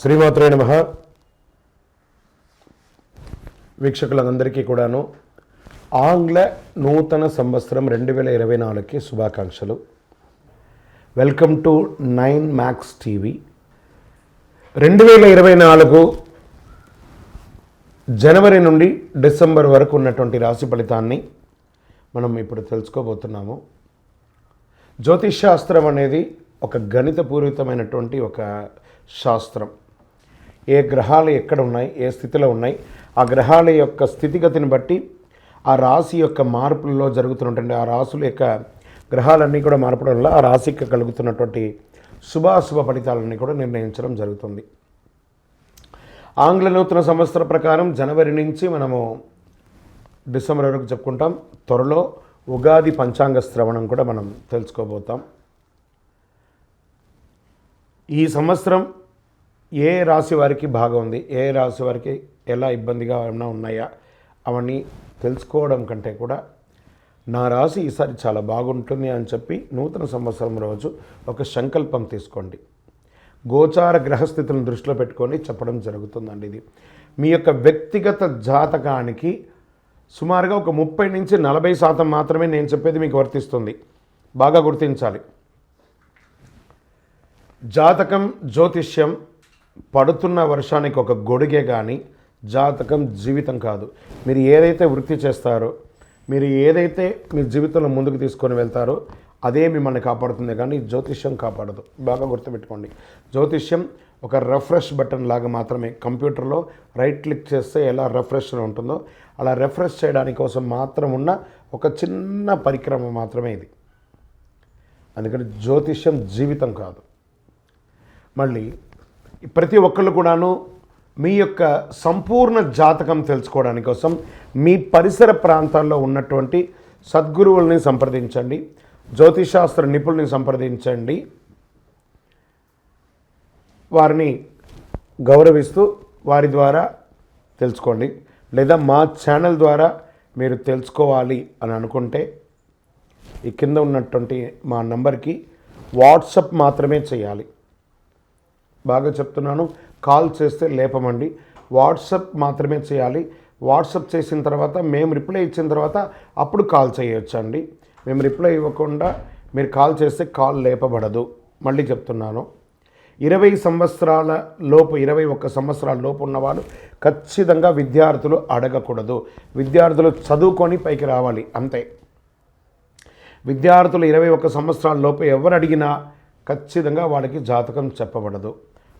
శ్రీమాత్రే నమ. వీక్షకులందరికీ కూడాను ఆంగ్ల నూతన సంవత్సరం రెండు వేల ఇరవై నాలుగుకి శుభాకాంక్షలు. Welcome to nine max TV. రెండు వేల ఇరవై నాలుగు జనవరి నుండి డిసెంబర్ వరకు ఉన్నటువంటి రాశి ఫలితాన్ని మనం ఇప్పుడు తెలుసుకోబోతున్నాము. జ్యోతిష్ శాస్త్రం అనేది ఒక గణితపూరితమైనటువంటి ఒక శాస్త్రం. ఏ గ్రహాలు ఎక్కడ ఉన్నాయి ఏ స్థితిలో ఉన్నాయి ఆ గ్రహాల యొక్క స్థితిగతిని బట్టి ఆ రాశి యొక్క మార్పులలో జరుగుతున్నటువంటి ఆ రాశుల యొక్క గ్రహాలన్నీ కూడా మార్పడం వల్ల ఆ రాశికి కలుగుతున్నటువంటి శుభాశుభ ఫలితాలన్నీ కూడా నిర్ణయించడం జరుగుతుంది. ఆంగ్ల నూతన సంవత్సర ప్రకారం జనవరి నుంచి మనము డిసెంబర్ వరకు చెప్పుకుంటాం. త్వరలో ఉగాది పంచాంగ శ్రవణం కూడా మనం తెలుసుకోబోతాం. ఈ సంవత్సరం ఏ రాశి వారికి బాగా ఉంది? ఏ రాశి వారికి ఎలా ఇబ్బందిగా ఏమైనా ఉన్నాయా? అవన్నీ తెలుసుకోవడం కంటే కూడా నా రాశి ఈసారి చాలా బాగుంటుంది అని చెప్పి నూతన సంవత్సరం రోజు ఒక సంకల్పం తీసుకోండి. గోచార గ్రహస్థితులను దృష్టిలో పెట్టుకొని చెప్పడం జరుగుతుందండి ఇది. మీ యొక్క వ్యక్తిగత జాతకానికి సుమారుగా ఒక ముప్పై నుంచి నలభై శాతం మాత్రమే నేను చెప్పేది మీకు వర్తిస్తుంది. బాగా గుర్తించాలి. జాతకం జ్యోతిష్యం పడుతున్న వర్షానికి ఒక గొడుగే కానీ జాతకం జీవితం కాదు. మీరు ఏదైతే వృత్తి చేస్తారో మీరు ఏదైతే మీ జీవితంలో ముందుకు తీసుకొని వెళ్తారో అదే మిమ్మల్ని కాపాడుతుంది. కానీ జ్యోతిష్యం కాపాడదు. బాగా గుర్తుపెట్టుకోండి. జ్యోతిష్యం ఒక రెఫ్రెష్ బటన్ లాగా మాత్రమే. కంప్యూటర్లో రైట్ క్లిక్ చేస్తే ఎలా రెఫ్రెష్ ఉంటుందో అలా రెఫ్రెష్ చేయడానికి కోసం మాత్రం ఉన్న ఒక చిన్న పరిక్రమ మాత్రమే ఇది. అందుకని జ్యోతిష్యం జీవితం కాదు. మళ్ళీ ప్రతి ఒక్కళ్ళు కూడాను మీ యొక్క సంపూర్ణ జాతకం తెలుసుకోవడానికి కోసం మీ పరిసర ప్రాంతాల్లో ఉన్నటువంటి సద్గురువుల్ని సంప్రదించండి జ్యోతిషాస్త్ర నిపుణుల్ని సంప్రదించండి వారిని గౌరవిస్తూ వారి ద్వారా తెలుసుకోండి లేదా మా ఛానల్ ద్వారా మీరు తెలుసుకోవాలి అని అనుకుంటే ఈ కింద ఉన్నటువంటి మా నంబర్కి వాట్సప్ మాత్రమే చేయాలి. బాగా చెప్తున్నాను. కాల్ చేస్తే లేపమండి. వాట్సప్ మాత్రమే చేయాలి. వాట్సప్ చేసిన తర్వాత మేము రిప్లై ఇచ్చిన తర్వాత అప్పుడు కాల్ చేయొచ్చండి. మేము రిప్లై ఇవ్వకుండా మీరు కాల్ చేస్తే కాల్ లేపబడదు. మళ్ళీ చెప్తున్నాను. ఇరవై సంవత్సరాల లోపు ఇరవై ఒక్క సంవత్సరాల లోపు ఉన్నవాళ్ళు ఖచ్చితంగా విద్యార్థులు అడగకూడదు. విద్యార్థులు చదువుకొని పైకి రావాలి అంతే. విద్యార్థులు ఇరవై ఒక్క సంవత్సరాల లోపు ఎవరు అడిగినా ఖచ్చితంగా వాళ్ళకి జాతకం చెప్పబడదు.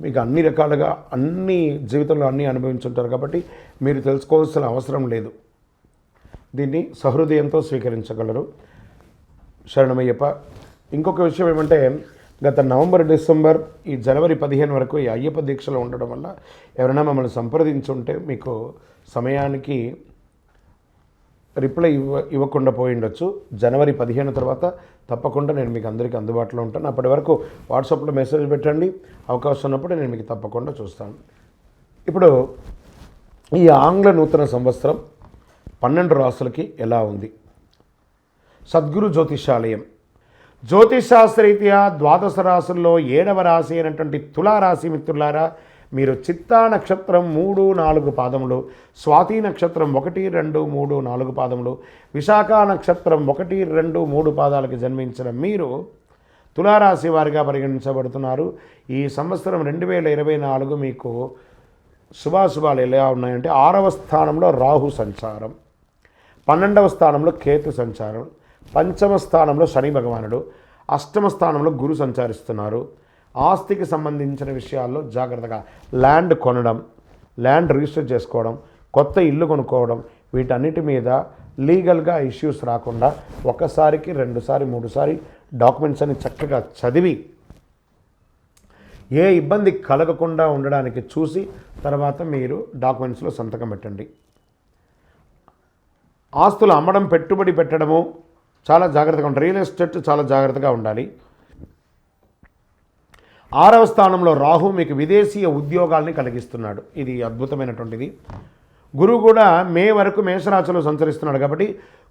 మీకు అన్ని రకాలుగా అన్ని జీవితంలో అన్నీ అనుభవించుంటారు కాబట్టి మీరు తెలుసుకోవాల్సిన అవసరం లేదు. దీన్ని సహృదయంతో స్వీకరించగలరు. శరణమయ్యప్ప ఇంకొక విషయం ఏమంటే గత నవంబర్ డిసెంబర్ ఈ జనవరి పదిహేను వరకు ఈ అయ్యప్ప దీక్షలో ఉండడం వల్ల ఎవరైనా మమ్మల్ని సంప్రదించుంటే మీకు సమయానికి రిప్లై ఇవ్వ ఇవ్వకుండా పోయి ఉండొచ్చు జనవరి పదిహేను తర్వాత తప్పకుండా నేను మీకు అందరికీ అందుబాటులో ఉంటాను. అప్పటి వరకు వాట్సాప్లో మెసేజ్ పెట్టండి. అవకాశం ఉన్నప్పుడు నేను మీకు తప్పకుండా చూస్తాను. ఇప్పుడు ఈ ఆంగ్ల నూతన సంవత్సరం పన్నెండు రాసులకి ఎలా ఉంది? సద్గురు జ్యోతిషాలయం. జ్యోతిషాస్త్రరీత్యా ద్వాదశ రాశుల్లో ఏడవ రాశి అయినటువంటి తులారాశి మిత్రులారా మీరు చిత్తా నక్షత్రం మూడు నాలుగు పాదములు స్వాతి నక్షత్రం ఒకటి రెండు మూడు నాలుగు పాదములు విశాఖ నక్షత్రం ఒకటి రెండు మూడు పాదాలకు జన్మించిన మీరు తులారాశి వారిగా పరిగణించబడుతున్నారు. ఈ సంవత్సరం రెండు వేల ఇరవై నాలుగు మీకు శుభాశుభాలు ఎలా ఉన్నాయంటే ఆరవ స్థానంలో రాహు సంచారం పన్నెండవ స్థానంలో కేతు సంచారం పంచమ స్థానంలో శని భగవానుడు అష్టమ స్థానంలో గురు సంచరిస్తున్నారు. ఆస్తికి సంబంధించిన విషయాల్లో జాగ్రత్తగా ల్యాండ్ కొనడం ల్యాండ్ రిజిస్టర్ చేసుకోవడం కొత్త ఇల్లు కొనుక్కోవడం వీటన్నిటి మీద లీగల్గా ఇష్యూస్ రాకుండా ఒకసారికి రెండుసారి మూడుసారి డాక్యుమెంట్స్ అని చక్కగా చదివి ఏ ఇబ్బంది కలగకుండా ఉండడానికి చూసి తర్వాత మీరు డాక్యుమెంట్స్లో సంతకం పెట్టండి. ఆస్తులు అమ్మడం పెట్టుబడి పెట్టడము చాలా జాగ్రత్తగా ఉండాలి. రియల్ ఎస్టేట్ చాలా జాగ్రత్తగా ఉండాలి. ఆరవ స్థానంలో రాహు మీకు విదేశీయ ఉద్యోగాల్ని కలిగిస్తున్నాడు. ఇది అద్భుతమైనటువంటిది. గురువు కూడా మే వరకు మేషరాశిలో సంచరిస్తున్నాడు కాబట్టి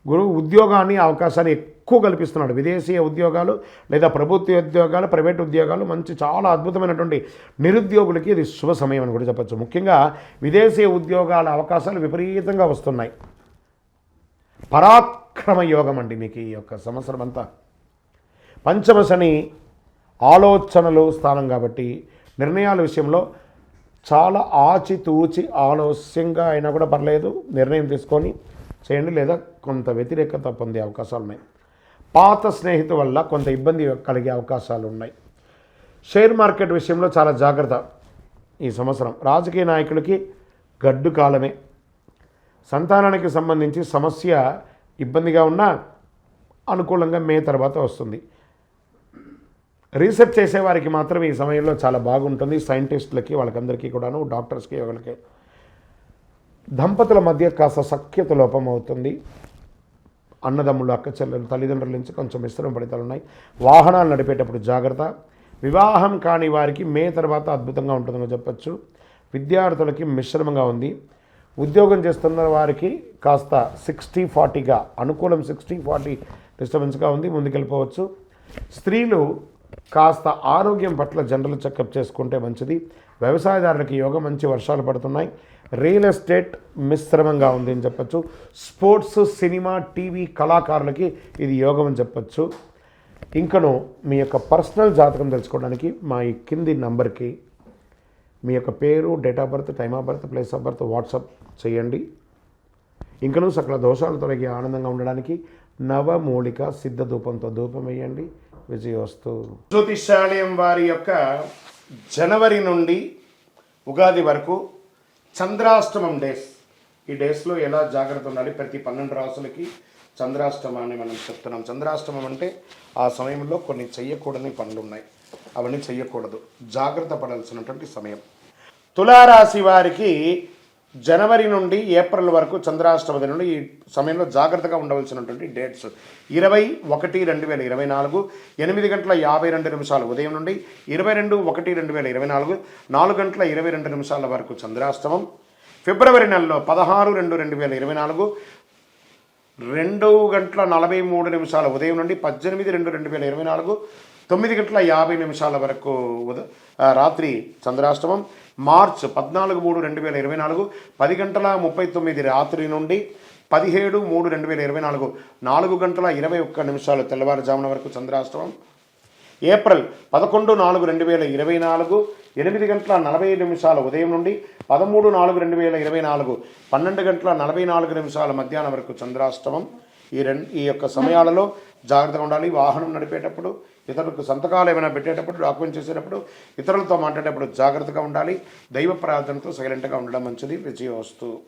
గురువు ఉద్యోగాన్ని అవకాశాన్ని ఎక్కువ కల్పిస్తున్నాడు. విదేశీయ ఉద్యోగాలు లేదా ప్రభుత్వ ఉద్యోగాలు ప్రైవేట్ ఉద్యోగాలు మంచి చాలా అద్భుతమైనటువంటి నిరుద్యోగులకి ఇది శుభ సమయం అని కూడా చెప్పచ్చు. ముఖ్యంగా విదేశీయ ఉద్యోగాల అవకాశాలు విపరీతంగా వస్తున్నాయి. పరాక్రమ యోగం అండి మీకు ఈ యొక్క సంవత్సరం అంతా. పంచమ శని ఆలోచనలు స్థానం కాబట్టి నిర్ణయాల విషయంలో చాలా ఆచితూచి ఆలస్యంగా అయినా కూడా పర్లేదు. నిర్ణయం తీసుకొని చేయండి లేదా కొంత వ్యతిరేకత పొందే అవకాశాలు ఉన్నాయి. పాత స్నేహితు వల్ల కొంత ఇబ్బంది కలిగే అవకాశాలు ఉన్నాయి. షేర్ మార్కెట్ విషయంలో చాలా జాగ్రత్త ఈ సంవత్సరం. రాజకీయ నాయకులకి గడ్డు కాలమే. సంతానానికి సంబంధించి సమస్య ఇబ్బందిగా ఉన్నా అనుకూలంగా మే తర్వాత వస్తుంది. రీసెర్చ్ చేసేవారికి మాత్రం ఈ సమయంలో చాలా బాగుంటుంది. సైంటిస్టులకి వాళ్ళకందరికీ కూడాను డాక్టర్స్కి వాళ్ళకి దంపతుల మధ్య కాస్త సఖ్యత లోపం అవుతుంది అన్నదమ్ములు అక్క చెల్లెలు తల్లిదండ్రుల నుంచి కొంచెం మిశ్రమ ఫలితాలు ఉన్నాయి. వాహనాలు నడిపేటప్పుడు జాగ్రత్త. వివాహం కాని వారికి మే తర్వాత అద్భుతంగా ఉంటుందని చెప్పచ్చు. విద్యార్థులకి మిశ్రమంగా ఉంది. ఉద్యోగం చేస్తున్న వారికి కాస్త సిక్స్టీ ఫార్టీగా అనుకూలం సిక్స్టీ ఫార్టీ డిస్టర్బెన్స్గా ఉంది. ముందుకెళ్ళిపోవచ్చు. స్త్రీలు కాస్త ఆరోగ్యం పట్ల జనరల్ చెకప్ చేసుకుంటే మంచిది. వ్యవసాయదారులకి యోగ మంచి వర్షాలు పడుతున్నాయి. రియల్ ఎస్టేట్ మిశ్రమంగా ఉంది అని చెప్పచ్చు. స్పోర్ట్స్ సినిమా టీవీ కళాకారులకి ఇది యోగం అని చెప్పచ్చు. ఇంకను మీ యొక్క పర్సనల్ జాతకం తెలుసుకోవడానికి మా ఈ కింది నంబర్కి మీ యొక్క పేరు date of birth time of birth place of birth WhatsApp చేయండి. ఇంకనూ సకల దోషాలు తొలగి ఆనందంగా ఉండడానికి నవమూలిక సిద్ధ ధూపంతో ధూపం వేయండి. విజయోస్తు జ్యోతిషాలయం వారి యొక్క జనవరి నుండి ఉగాది వరకు చంద్రాష్టమం డేస్ ఈ డేస్లో ఎలా జాగ్రత్త ఉండాలి? ప్రతి పన్నెండు రాసులకి చంద్రాష్టమాన్ని మనం చెప్తున్నాం. చంద్రాష్టమం అంటే ఆ సమయంలో కొన్ని చెయ్యకూడని పనులు ఉన్నాయి అవన్నీ చెయ్యకూడదు. జాగ్రత్త పడాల్సినటువంటి సమయం. తులారాశి వారికి జనవరి నుండి ఏప్రిల్ వరకు చంద్రాష్టమి నుండి ఈ సమయంలో జాగ్రత్తగా ఉండవలసినటువంటి డేట్స్. ఇరవై ఒకటి రెండు వేల ఇరవై నాలుగు ఎనిమిది గంటల యాభై రెండు నిమిషాలు ఉదయం నుండి ఇరవై రెండు ఒకటి రెండు వేల ఇరవై నాలుగు నాలుగు గంటల ఇరవై రెండు నిమిషాల వరకు చంద్రాష్టమం. ఫిబ్రవరి నెలలో పదహారు రెండు రెండు వేల ఇరవై నాలుగు రెండు గంటల నలభై మూడు నిమిషాల ఉదయం నుండి పద్దెనిమిది రెండు రెండు వేల ఇరవై నాలుగు తొమ్మిది గంటల యాభై నిమిషాల వరకు ఉద రాత్రి చంద్రాష్టమం. మార్చ్ పద్నాలుగు మూడు రెండు వేల ఇరవై నాలుగు పది గంటల ముప్పై తొమ్మిది రాత్రి నుండి పదిహేడు మూడు రెండు వేల ఇరవై నాలుగు నాలుగు గంటల ఇరవై ఒక్క నిమిషాలు తెల్లవారుజామున వరకు చంద్రాష్టమం. ఏప్రిల్ పదకొండు నాలుగు రెండు వేల ఇరవై నాలుగు ఎనిమిది గంటల నలభై ఐదు నిమిషాల ఉదయం నుండి పదమూడు నాలుగు రెండు వేల ఇరవై నాలుగు పన్నెండు గంటల నలభై నాలుగు నిమిషాల మధ్యాహ్నం వరకు చంద్రాష్టమం. ఈ రెండు ఈ యొక్క సమయాలలో జాగ్రత్తగా ఉండాలి. వాహనం నడిపేటప్పుడు ఇతరులకు సంతకాలు ఏమైనా పెట్టేటప్పుడు డాక్యుమెంట్ చేసేటప్పుడు ఇతరులతో మాట్లాడేటప్పుడు జాగ్రత్తగా ఉండాలి. దైవ ప్రార్థనతో సైలెంట్గా ఉండడం మంచిది. విజయవస్తు.